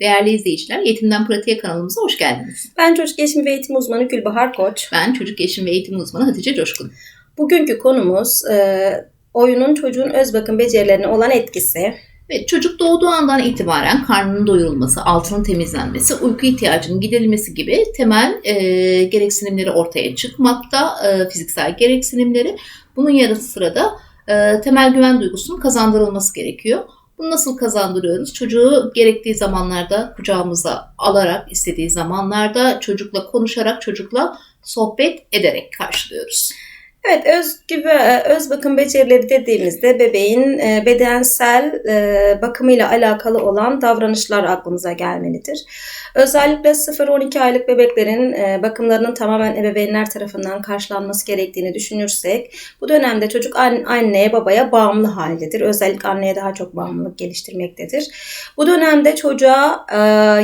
Değerli izleyiciler, Eğitimden Pratiğe kanalımıza hoş geldiniz. Ben çocuk gelişimi ve eğitim uzmanı Gülbahar Koç. Ben çocuk gelişim ve eğitim uzmanı Hatice Coşkun. Bugünkü konumuz e, oyunun çocuğun öz bakım becerilerine olan etkisi. Ve çocuk doğduğu andan itibaren karnının doyurulması, altının temizlenmesi, uyku ihtiyacının giderilmesi gibi temel e, gereksinimleri ortaya çıkmakta, e, fiziksel gereksinimleri. Bunun yanı sıra da e, temel güven duygusunun kazandırılması gerekiyor. Bunu nasıl kazandırıyoruz? Çocuğu gerektiği zamanlarda kucağımıza alarak, istediği zamanlarda çocukla konuşarak, çocukla sohbet ederek karşılıyoruz. Evet, öz gibi öz bakım becerileri dediğimizde bebeğin e, bedensel e, bakımıyla alakalı olan davranışlar aklımıza gelmelidir. Özellikle 0-12 aylık bebeklerin e, bakımlarının tamamen ebeveynler tarafından karşılanması gerektiğini düşünürsek, bu dönemde çocuk anneye babaya bağımlı haldedir. Özellikle anneye daha çok bağımlılık geliştirmektedir. Bu dönemde çocuğa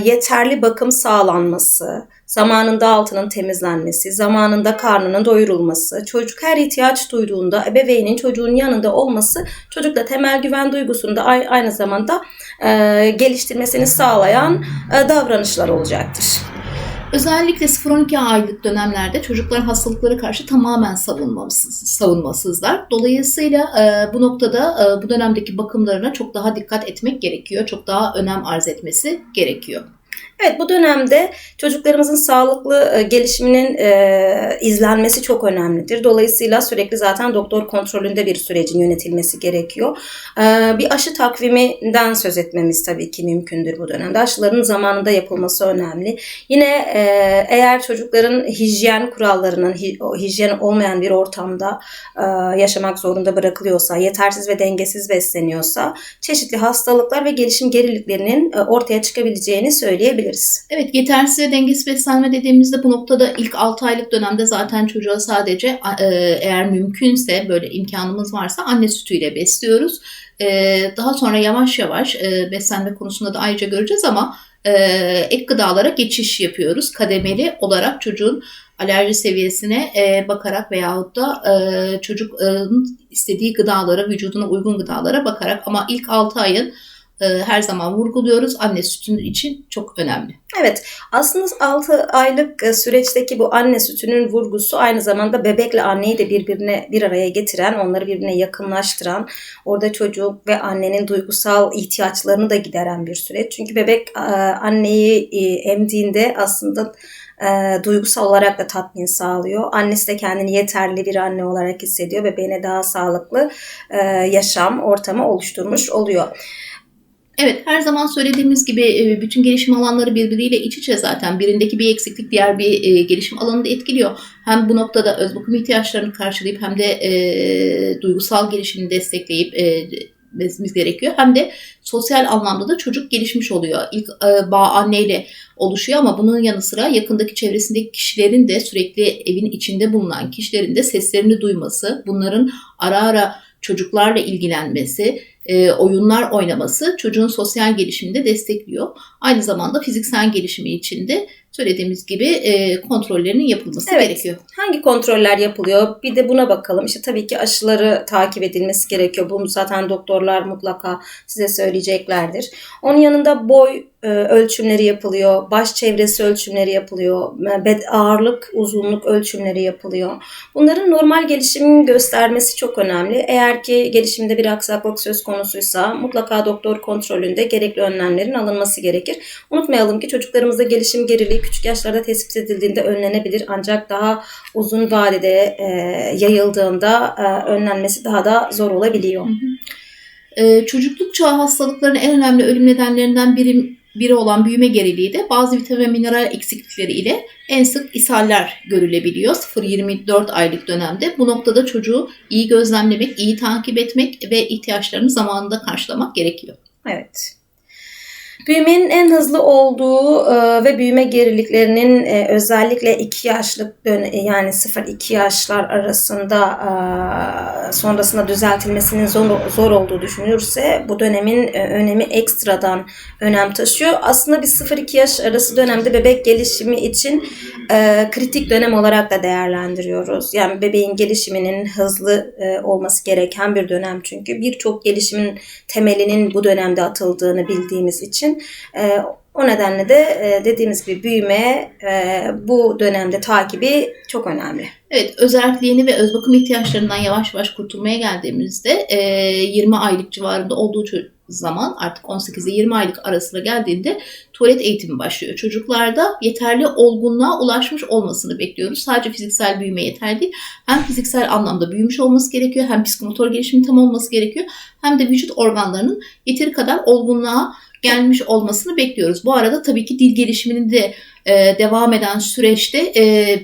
yeterli bakım sağlanması, zamanında altının temizlenmesi, zamanında karnının doyurulması, çocuk her ihtiyaç duyduğunda ebeveynin çocuğun yanında olması çocukla temel güven duygusunu da aynı zamanda e, geliştirmesini sağlayan e, davranışlar olacaktır. Özellikle 0-12 aylık dönemlerde çocuklar hastalıklara karşı tamamen savunmasız, savunmasızlar. Dolayısıyla e, bu noktada e, bu dönemdeki bakımlarına çok daha dikkat etmek gerekiyor. Çok daha önem arz etmesi gerekiyor. Evet bu dönemde çocuklarımızın sağlıklı e, gelişiminin e, izlenmesi çok önemlidir. Dolayısıyla sürekli zaten doktor kontrolünde bir sürecin yönetilmesi gerekiyor. E, bir aşı takviminden söz etmemiz tabii ki mümkündür bu dönemde. Aşıların zamanında yapılması önemli. Yine e, eğer çocukların hijyen kurallarının hijyen olmayan bir ortamda e, yaşamak zorunda bırakılıyorsa, yetersiz ve dengesiz besleniyorsa çeşitli hastalıklar ve gelişim geriliklerinin e, ortaya çıkabileceğini söyleyebiliriz diyebiliriz. Evet yetersiz ve dengesiz beslenme dediğimizde bu noktada ilk 6 aylık dönemde zaten çocuğa sadece e, eğer mümkünse böyle imkanımız varsa anne sütüyle besliyoruz. E, daha sonra yavaş yavaş e, beslenme konusunda da ayrıca göreceğiz ama ek gıdalara geçiş yapıyoruz. Kademeli olarak çocuğun alerji seviyesine bakarak veyahut da çocukun istediği gıdalara, vücuduna uygun gıdalara bakarak ama ilk 6 ayın e, her zaman vurguluyoruz. Anne sütünün için çok önemli. Evet aslında 6 aylık e, süreçteki bu anne sütünün vurgusu aynı zamanda bebekle anneyi de birbirine bir araya getiren, onları birbirine yakınlaştıran, orada çocuk ve annenin duygusal ihtiyaçlarını da gideren bir süreç. Çünkü bebek e, anneyi emdiğinde aslında e, duygusal olarak da tatmin sağlıyor. Annesi de kendini yeterli bir anne olarak hissediyor. Bebeğine daha sağlıklı e, yaşam ortamı oluşturmuş oluyor. Evet her zaman söylediğimiz gibi e, bütün gelişim alanları birbiriyle iç içe zaten. Birindeki bir eksiklik diğer bir e, gelişim alanını etkiliyor. Hem bu noktada öz bakım ihtiyaçlarını karşılayıp hem de e, duygusal gelişimini destekleyip e, gerekiyor. Hem de sosyal anlamda da çocuk gelişmiş oluyor. İlk e, bağ anneyle oluşuyor ama bunun yanı sıra yakındaki çevresindeki kişilerin de sürekli evin içinde bulunan kişilerin de seslerini duyması, bunların ara ara çocuklarla ilgilenmesi, e, oyunlar oynaması çocuğun sosyal gelişimini de destekliyor. Aynı zamanda fiziksel gelişimi için de söylediğimiz gibi e, kontrollerinin yapılması evet. gerekiyor. Hangi kontroller yapılıyor? Bir de buna bakalım. İşte tabii ki aşıları takip edilmesi gerekiyor. Bunu zaten doktorlar mutlaka size söyleyeceklerdir. Onun yanında boy ölçümleri yapılıyor. Baş çevresi ölçümleri yapılıyor. Bed ağırlık, uzunluk ölçümleri yapılıyor. Bunların normal gelişimin göstermesi çok önemli. Eğer ki gelişimde bir aksaklık söz konusuysa mutlaka doktor kontrolünde gerekli önlemlerin alınması gerekir. Unutmayalım ki çocuklarımızda gelişim geriliği küçük yaşlarda tespit edildiğinde önlenebilir ancak daha uzun vadede e, yayıldığında e, önlenmesi daha da zor olabiliyor. Hı hı. Çocukluk çağı hastalıklarının en önemli ölüm nedenlerinden biri biri olan büyüme geriliği de bazı vitamin ve mineral eksiklikleri ile en sık ishaller görülebiliyor 0-24 aylık dönemde. Bu noktada çocuğu iyi gözlemlemek, iyi takip etmek ve ihtiyaçlarını zamanında karşılamak gerekiyor. Evet. Büyümenin en hızlı olduğu e, ve büyüme geriliklerinin e, özellikle 2 yaşlık yani 0-2 yaşlar arasında e, sonrasında düzeltilmesinin zor, zor olduğu düşünülürse bu dönemin e, önemi ekstradan önem taşıyor. Aslında bir 0-2 yaş arası dönemde bebek gelişimi için e, kritik dönem olarak da değerlendiriyoruz. Yani bebeğin gelişiminin hızlı e, olması gereken bir dönem çünkü birçok gelişimin temelinin bu dönemde atıldığını bildiğimiz için için e, O nedenle de e, dediğimiz gibi büyüme e, bu dönemde takibi çok önemli. Evet, özelliğini ve öz bakım ihtiyaçlarından yavaş yavaş kurtulmaya geldiğimizde e, 20 aylık civarında olduğu zaman artık 18 ile 20 aylık arasına geldiğinde tuvalet eğitimi başlıyor. Çocuklarda yeterli olgunluğa ulaşmış olmasını bekliyoruz. Sadece fiziksel büyüme yeterli değil. Hem fiziksel anlamda büyümüş olması gerekiyor, hem psikomotor gelişimin tam olması gerekiyor, hem de vücut organlarının yeteri kadar olgunluğa gelmiş olmasını bekliyoruz. Bu arada tabii ki dil gelişiminin de e, devam eden süreçte e,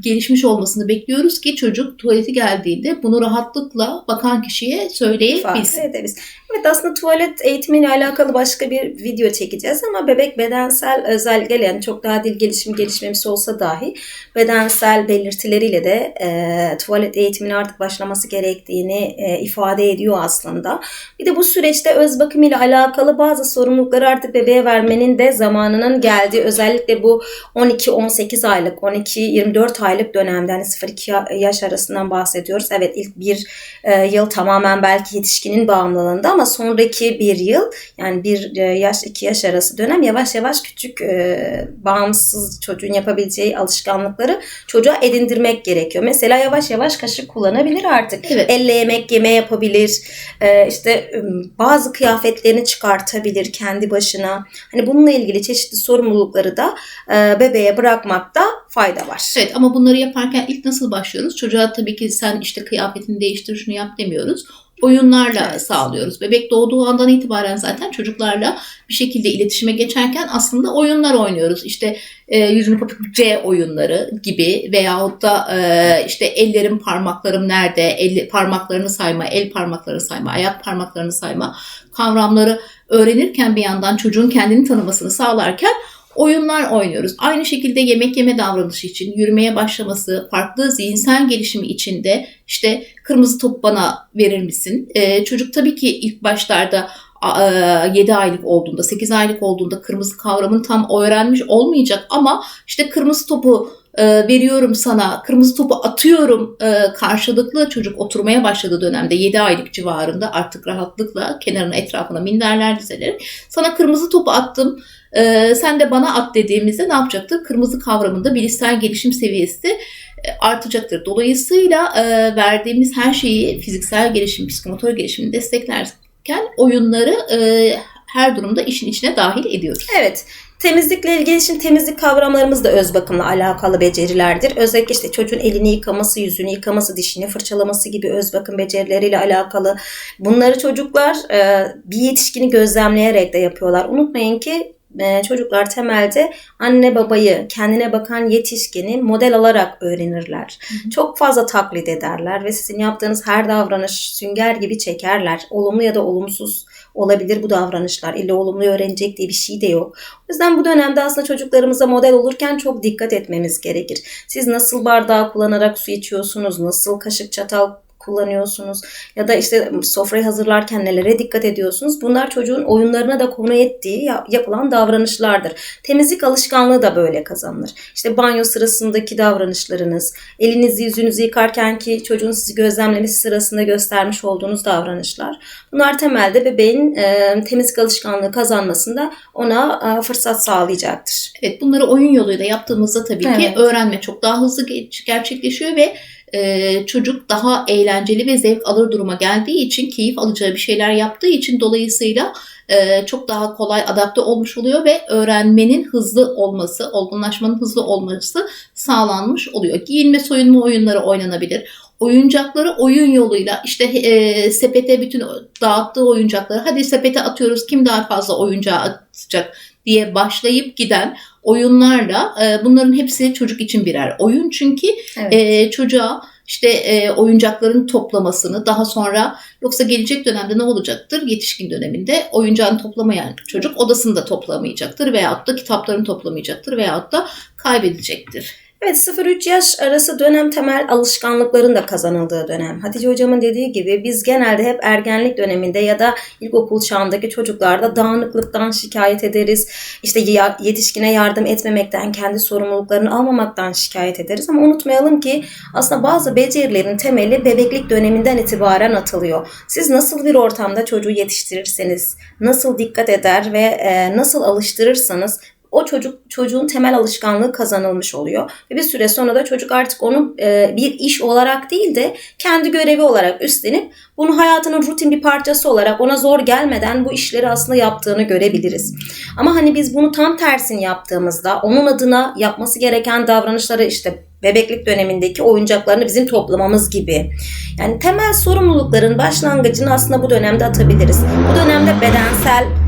gelişmiş olmasını bekliyoruz ki çocuk tuvaleti geldiğinde bunu rahatlıkla bakan kişiye söyleyebilsin. ederiz. Evet aslında tuvalet eğitimiyle alakalı başka bir video çekeceğiz ama bebek bedensel özellikle yani çok daha dil gelişimi gelişmemiş olsa dahi bedensel belirtileriyle de e, tuvalet eğitimine artık başlaması gerektiğini e, ifade ediyor aslında. Bir de bu süreçte öz bakım ile alakalı bazı sorumlulukları artık bebeğe vermenin de zamanının geldiği özellikle bu 12-18 aylık 12-24 aylık dönemde hani 0-2 yaş arasından bahsediyoruz. Evet ilk bir e, yıl tamamen belki yetişkinin bağımlılığında ama sonraki bir yıl yani bir e, yaş iki yaş arası dönem yavaş yavaş küçük e, bağımsız çocuğun yapabileceği alışkanlıkları çocuğa edindirmek gerekiyor. Mesela yavaş yavaş kaşık kullanabilir artık. Evet. Elle yemek yeme yapabilir. E, işte bazı kıyafetlerini çıkartabilir kendi başına. Hani bununla ilgili çeşitli sorumlulukları da e, bebeğe bırakmakta fayda var. Evet ama bunları yaparken ilk nasıl başlıyoruz? Çocuğa tabii ki sen işte kıyafetini değiştir şunu yap demiyoruz. Oyunlarla Evet. sağlıyoruz. Bebek doğduğu andan itibaren zaten çocuklarla bir şekilde iletişime geçerken aslında oyunlar oynuyoruz. İşte e, yüzünü kapıp C oyunları gibi veyahut da e, işte ellerim parmaklarım nerede, el, parmaklarını sayma, el parmaklarını sayma, ayak parmaklarını sayma kavramları öğrenirken bir yandan çocuğun kendini tanımasını sağlarken oyunlar oynuyoruz. Aynı şekilde yemek yeme davranışı için, yürümeye başlaması, farklı zihinsel gelişimi için de işte kırmızı top bana verir misin? Ee, çocuk tabii ki ilk başlarda a- e, 7 aylık olduğunda, 8 aylık olduğunda kırmızı kavramını tam öğrenmiş olmayacak ama işte kırmızı topu e, veriyorum sana, kırmızı topu atıyorum e, karşılıklı çocuk oturmaya başladığı dönemde 7 aylık civarında artık rahatlıkla kenarına etrafına minderler dizelerek sana kırmızı topu attım, e, sen de bana at dediğimizde ne yapacaktır? Kırmızı kavramında bilişsel gelişim seviyesi e, artacaktır. Dolayısıyla e, verdiğimiz her şeyi fiziksel gelişim, psikomotor gelişimini desteklerken oyunları e, her durumda işin içine dahil ediyoruz. Evet. Temizlikle ilgili şimdi temizlik kavramlarımız da öz bakımla alakalı becerilerdir. Özellikle işte çocuğun elini yıkaması, yüzünü yıkaması, dişini fırçalaması gibi öz bakım becerileriyle alakalı. Bunları çocuklar e, bir yetişkini gözlemleyerek de yapıyorlar. Unutmayın ki e, çocuklar temelde anne babayı, kendine bakan yetişkini model alarak öğrenirler. hı. Çok fazla taklit ederler ve sizin yaptığınız her davranış sünger gibi çekerler. Olumlu ya da olumsuz olabilir bu davranışlar. İlla olumlu öğrenecek diye bir şey de yok. O yüzden bu dönemde aslında çocuklarımıza model olurken çok dikkat etmemiz gerekir. Siz nasıl bardağı kullanarak su içiyorsunuz, nasıl kaşık çatal kullanıyorsunuz ya da işte sofrayı hazırlarken nelere dikkat ediyorsunuz. Bunlar çocuğun oyunlarına da konu ettiği ya- yapılan davranışlardır. Temizlik alışkanlığı da böyle kazanılır. İşte banyo sırasındaki davranışlarınız, elinizi yüzünüzü yıkarken ki çocuğun sizi gözlemlemesi sırasında göstermiş olduğunuz davranışlar. Bunlar temelde bebeğin e, temizlik alışkanlığı kazanmasında ona e, fırsat sağlayacaktır. Evet bunları oyun yoluyla yaptığımızda tabii ki Evet. öğrenme çok daha hızlı gerçekleşiyor ve e, çocuk daha eğlenceli ve zevk alır duruma geldiği için keyif alacağı bir şeyler yaptığı için dolayısıyla e, çok daha kolay adapte olmuş oluyor ve öğrenmenin hızlı olması, olgunlaşmanın hızlı olması sağlanmış oluyor. Giyinme soyunma oyunları oynanabilir. Oyuncakları oyun yoluyla işte e, sepete bütün dağıttığı oyuncakları hadi sepete atıyoruz kim daha fazla oyuncağı atacak diye başlayıp giden oyunlarla e, bunların hepsi çocuk için birer oyun çünkü Evet. e, çocuğa işte e, oyuncakların toplamasını daha sonra yoksa gelecek dönemde ne olacaktır? Yetişkin döneminde oyuncağını toplamayan çocuk odasını da toplamayacaktır veyahut da kitaplarını toplamayacaktır veyahut da kaybedecektir. Evet 0-3 yaş arası dönem temel alışkanlıkların da kazanıldığı dönem. Hatice hocamın dediği gibi biz genelde hep ergenlik döneminde ya da ilkokul çağındaki çocuklarda dağınıklıktan şikayet ederiz. İşte yetişkine yardım etmemekten, kendi sorumluluklarını almamaktan şikayet ederiz. Ama unutmayalım ki aslında bazı becerilerin temeli bebeklik döneminden itibaren atılıyor. Siz nasıl bir ortamda çocuğu yetiştirirseniz, nasıl dikkat eder ve e, nasıl alıştırırsanız o çocuk çocuğun temel alışkanlığı kazanılmış oluyor. Ve bir süre sonra da çocuk artık onu e, bir iş olarak değil de kendi görevi olarak üstlenip bunu hayatının rutin bir parçası olarak ona zor gelmeden bu işleri aslında yaptığını görebiliriz. Ama hani biz bunu tam tersini yaptığımızda onun adına yapması gereken davranışları işte bebeklik dönemindeki oyuncaklarını bizim toplamamız gibi. Yani temel sorumlulukların başlangıcını aslında bu dönemde atabiliriz. Bu dönemde bedensel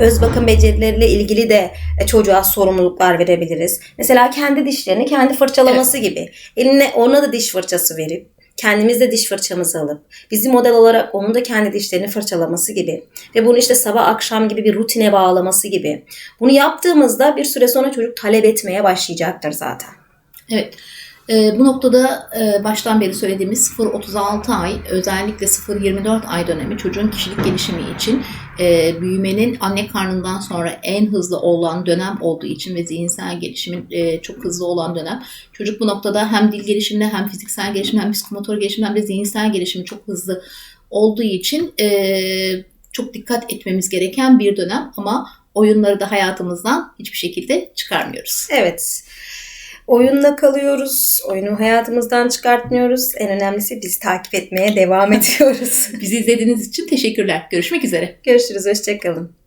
öz bakım becerileriyle ilgili de e, çocuğa sorumluluklar verebiliriz. Mesela kendi dişlerini kendi fırçalaması gibi. Eline ona da diş fırçası verip kendimiz de diş fırçamızı alıp bizi model olarak onun da kendi dişlerini fırçalaması gibi ve bunu işte sabah akşam gibi bir rutine bağlaması gibi. Bunu yaptığımızda bir süre sonra çocuk talep etmeye başlayacaktır zaten. Evet. Ee, bu noktada e, baştan beri söylediğimiz 0-36 ay özellikle 0-24 ay dönemi çocuğun kişilik gelişimi için e, büyümenin anne karnından sonra en hızlı olan dönem olduğu için ve zihinsel gelişimin e, çok hızlı olan dönem. Çocuk bu noktada hem dil gelişiminde hem fiziksel gelişim hem psikomotor gelişim hem de zihinsel gelişimi çok hızlı olduğu için e, çok dikkat etmemiz gereken bir dönem ama oyunları da hayatımızdan hiçbir şekilde çıkarmıyoruz. Evet. Oyunla kalıyoruz. Oyunu hayatımızdan çıkartmıyoruz. En önemlisi biz takip etmeye devam ediyoruz. Bizi izlediğiniz için teşekkürler. Görüşmek üzere. Görüşürüz. Hoşçakalın.